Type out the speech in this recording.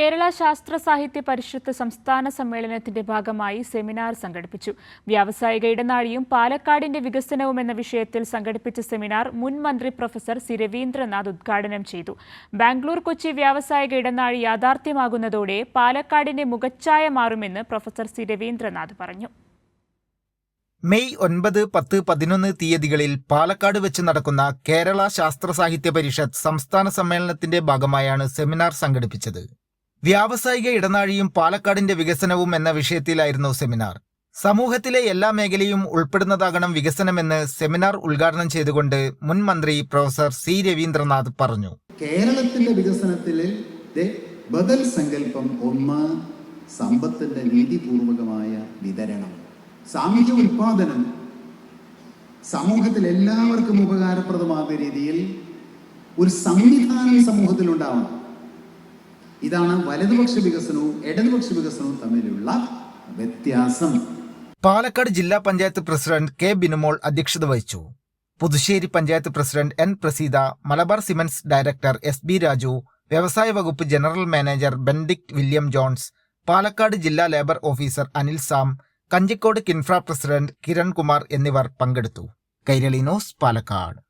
കേരള ശാസ്ത്ര സാഹിത്യ പരിഷത്ത് സംസ്ഥാന സമ്മേളനത്തിന്റെ ഭാഗമായി സെമിനാർ സംഘടിപ്പിച്ചു. വ്യാവസായിക ഇടനാഴിയും പാലക്കാടിന്റെ വികസനവും എന്ന വിഷയത്തിൽ സംഘടിപ്പിച്ച സെമിനാർ മുൻ മന്ത്രി പ്രൊഫസർ സി രവീന്ദ്രനാഥ് ഉദ്ഘാടനം ചെയ്തു. ബാംഗ്ലൂർ കൊച്ചി വ്യാവസായിക ഇടനാഴി യാഥാർത്ഥ്യമാകുന്നതോടെ പാലക്കാടിന്റെ മുഖച്ഛായ മാറുമെന്ന് പ്രൊഫസർ സി രവീന്ദ്രനാഥ് പറഞ്ഞു. മെയ് ഒൻപത് പത്ത് പതിനൊന്ന് തീയതികളിൽ പാലക്കാട് വെച്ച് നടക്കുന്ന കേരള ശാസ്ത്ര സാഹിത്യ പരിഷത്ത് സംസ്ഥാന സമ്മേളനത്തിന്റെ ഭാഗമായാണ് സെമിനാർ സംഘടിപ്പിച്ചത്. വ്യാവസായിക ഇടനാഴിയും പാലക്കാടിന്റെ വികസനവും എന്ന വിഷയത്തിലായിരുന്നു സെമിനാർ. സമൂഹത്തിലെ എല്ലാ മേഖലയും ഉൾപ്പെടുന്നതാകണം വികസനമെന്ന് സെമിനാർ ഉദ്ഘാടനം ചെയ്തുകൊണ്ട് മുൻ മന്ത്രി പ്രൊഫസർ സി രവീന്ദ്രനാഥ് പറഞ്ഞു. കേരളത്തിന്റെ വികസനത്തിലെ ബദൽ സങ്കല്പം ഒന്ന് സമ്പത്തിന്റെ നീതിപൂർവകമായ വിതരണം. സാമൂഹ്യ ഉൽപാദനം സമൂഹത്തിൽ എല്ലാവർക്കും ഉപകാരപ്രദമാകുന്ന രീതിയിൽ ഒരു സംവിധാനം സമൂഹത്തിൽ ഉണ്ടാവണം ഇതാണ് വലതുപക്ഷ വികസനവും ഇടതുപക്ഷ വികസനവും തമ്മിലുള്ള വ്യത്യാസം. പാലക്കാട് ജില്ലാ പഞ്ചായത്ത് പ്രസിഡന്റ് കെ ബിനുമോൾ അധ്യക്ഷത വഹിച്ചു. Puthussery panchayat president N Praseetha Malabar cements director S B Raju വ്യവസായ വകുപ്പ് general manager Benedict William Jones Palakkad ജില്ലാ labour officer Anil Sam Kanjikode Kinfra president Kirankumar എന്നിവർ പങ്കെടുത്തു. കൈരളി ന്യൂസ് പാലക്കാട്.